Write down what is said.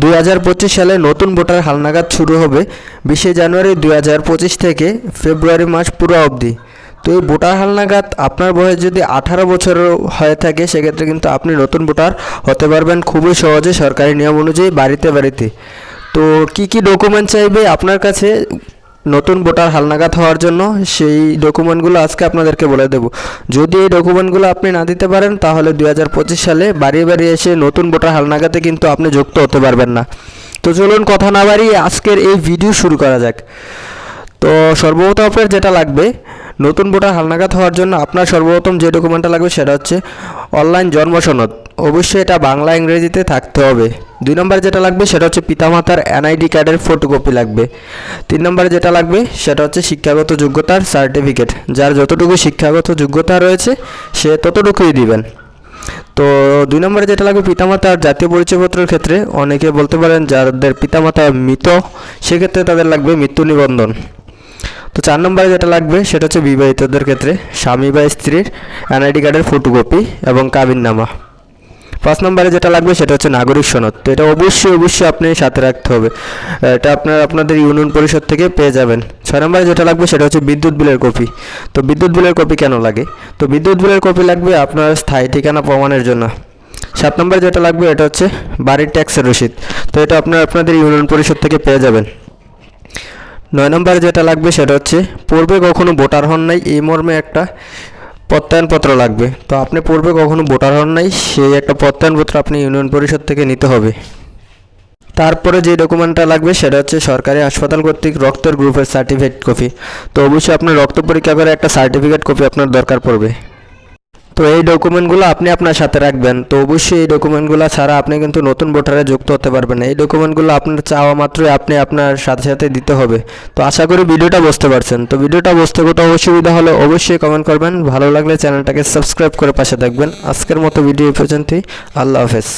দুই হাজার পঁচিশ সালে নতুন ভোটার হালনাগাদ শুরু হবে বিশে জানুয়ারি দুই হাজার পঁচিশ থেকে ফেব্রুয়ারি মাস পুরো অবধি। তো এই ভোটার হালনাগাদ আপনার বয়স যদি আঠারো বছর হয়ে থাকে, সেক্ষেত্রে কিন্তু আপনি নতুন ভোটার হতে পারবেন খুবই সহজে সরকারি নিয়ম অনুযায়ী বাড়িতে বাড়িতে। তো কি কি ডকুমেন্ট চাইবে আপনার কাছে? নতুন ভোটার হালনাগাদ হওয়ার জন্য সেই ডকুমেন্টগুলো আজকে আপনাদেরকে বলে দেব। যদি এই ডকুমেন্টগুলো আপনি না দিতে পারেন, তাহলে দু হাজার পঁচিশ সালে বাড়ি বাড়ি এসে নতুন ভোটার হালনাগাতে কিন্তু আপনি যুক্ত হতে পারবেন না। তো চলুন কথা না বাড়িয়ে আজকের এই ভিডিও শুরু করা যাক। তো সর্বপ্রথম আপনার যেটা লাগবে, নতুন ভোটার হালনাগাদ হওয়ার জন্য আপনার সর্বপ্রথম যে ডকুমেন্টটা লাগবে সেটা হচ্ছে অনলাইন জন্ম সনদ। অবশ্যই এটা বাংলা ইংরেজিতে থাকতে হবে। দুই নম্বর যেটা লাগবে সেটা হচ্ছে পিতামাতার এনআইডি কার্ডের ফটোকপি লাগবে। তিন নম্বরে যেটা লাগবে সেটা হচ্ছে শিক্ষাগত যোগ্যতার সার্টিফিকেট যার যতটুকু শিক্ষাগত যোগ্যতা রয়েছে, সে ততটুকুই দিবেন। তো দুই নম্বরে যেটা লাগবে পিতামাতার জাতীয় পরিচয়পত্রের ক্ষেত্রে, অনেকে বলতে পারেন যাদের পিতামাতা মৃত, সেক্ষেত্রে তাদের লাগবে মৃত্যু নিবন্ধন। তো চার নম্বরে যেটা লাগবে সেটা হচ্ছে বিবাহিতদের ক্ষেত্রে স্বামী বা স্ত্রীর এনআইডি কার্ডের ফটোকপি এবং কাবিননামা। পাঁচ নম্বরে যেটা লাগবে সেটা হচ্ছে নাগরিক সনদ। তো এটা অবশ্যই অবশ্যই আপনি সাথে রাখতে হবে। এটা আপনার আপনাদের ইউনিয়ন পরিষদ থেকে পেয়ে যাবেন। ছয় নম্বরে যেটা লাগবে সেটা হচ্ছে বিদ্যুৎ বিলের কপি। তো বিদ্যুৎ বিলের কপি কেন লাগে? তো বিদ্যুৎ বিলের কপি লাগবে আপনার স্থায়ী ঠিকানা প্রমাণের জন্য। সাত নম্বরে যেটা লাগবে এটা হচ্ছে বাড়ির ট্যাক্সের রসিদ। তো এটা আপনার আপনাদের ইউনিয়ন পরিষদ থেকে পেয়ে যাবেন। নয় নম্বরে যেটা লাগবে সেটা হচ্ছে, পূর্বে কখনো ভোটার হন নাই, এই মর্মে একটা প্রত্যয়নপত্র লাগবে। তো আপনি পূর্বে কখনো ভোটার হন নাই, সেই একটা প্রত্যয়নপত্র আপনি ইউনিয়ন পরিষদ থেকে নিতে হবে। তারপরে যে ডকুমেন্টটা লাগবে সেটা হচ্ছে সরকারি হাসপাতাল কর্তৃক রক্তের গ্রুপের সার্টিফিকেট কপি। তো অবশ্যই আপনার রক্ত পরীক্ষা করে একটা সার্টিফিকেট কপি আপনার দরকার পড়বে। তো এই ডকুমেন্টগুলো আপনি আপনার সাথে রাখবেন। তো অবশ্যই এই ডকুমেন্টগুলো ছাড়া আপনি কিন্তু নতুন ভোটারে যুক্ত হতে পারবেন এই ডকুমেন্টগুলো আপনার চাওয়া মাত্রই আপনি আপনার সাথে সাথে দিতে হবে। তো আশা করি ভিডিওটা বুঝতে পারছেন। তো ভিডিওটা বুঝতে কোথাও অসুবিধা হলে অবশ্যই কমেন্ট করবেন। ভালো লাগলে চ্যানেলটাকে সাবস্ক্রাইব করে পাশে থাকবেন। আজকের মতো ভিডিও পর্যন্তই। আল্লাহ হাফেজ।